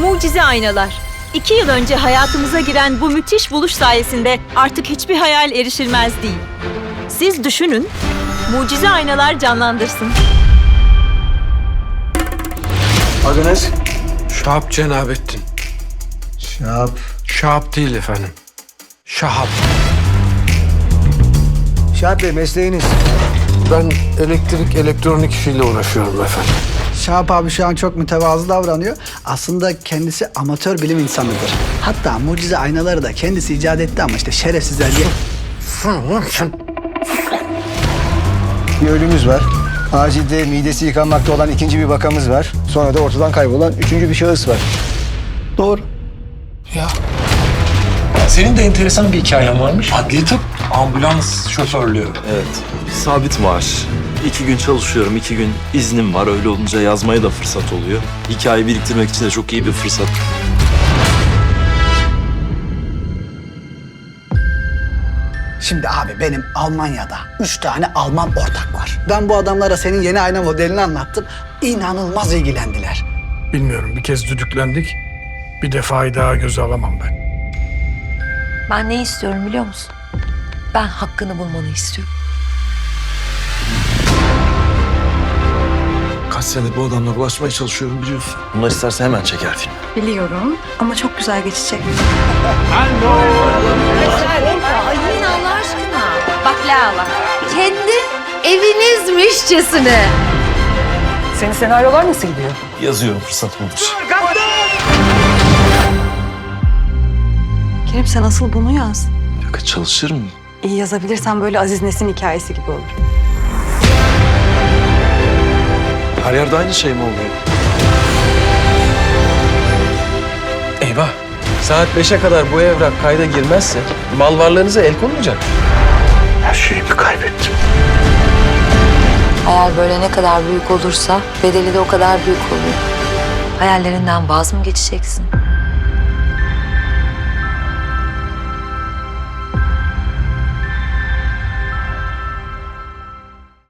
Mucize aynalar. İki yıl önce hayatımıza giren bu müthiş buluş sayesinde artık hiçbir hayal erişilmez değil. Siz düşünün, mucize aynalar canlandırsın. Adınız? Şahap Cenabettin. Şahap. Şahap değil efendim. Şahap. Şahap Bey mesleğiniz? Ben elektrik elektronik işiyle uğraşıyorum efendim. Şahap abi şu an çok mütevazı davranıyor. Aslında kendisi amatör bilim insanıdır. Hatta mucize aynaları da kendisi icat etti ama işte şerefsizler diye. Bir ölümümüz var. Acilde midesi yıkanmakta olan ikinci bir vakamız var. Sonra da ortadan kaybolan üçüncü bir şahıs var. Doğru. Senin de enteresan bir hikayen varmış. Adli tıp, ambulans şoförlüğü. Evet. Sabit maaş. İki gün çalışıyorum, iki gün iznim var. Öyle olunca yazmaya da fırsat oluyor. Hikaye biriktirmek için de çok iyi bir fırsat. Şimdi abi benim Almanya'da üç tane Alman ortak var. Ben bu adamlara senin yeni ayna modelini anlattım. İnanılmaz ilgilendiler. Bilmiyorum bir kez düdüklendik. Bir defayı daha göze alamam ben. Ben ne istiyorum biliyor musun? Ben hakkını bulmanı istiyorum. Kaç senedir bu adamla ulaşmaya çalışıyorum biliyorsun. Bunlar isterse hemen çeker film. Biliyorum ama çok güzel geçecek. Ay yine Allah aşkına. Bak Lala. Kendi evinizmişçesine. Senin senaryolar nasıl gidiyor? Yazıyorum fırsat buldukça. Kerim sen asıl bunu yaz. Yok çalışır mı? İyi yazabilirsen böyle Aziz Nesin hikayesi gibi olur. Her yerde aynı şey mi oluyor? Eyvah. Saat 5'e kadar bu evrak kayda girmezse mal varlığınıza el konulacak. Her şeyimi kaybettim. Hayal böyle ne kadar büyük olursa bedeli de o kadar büyük oluyor. Hayallerinden vaz mı geçeceksin?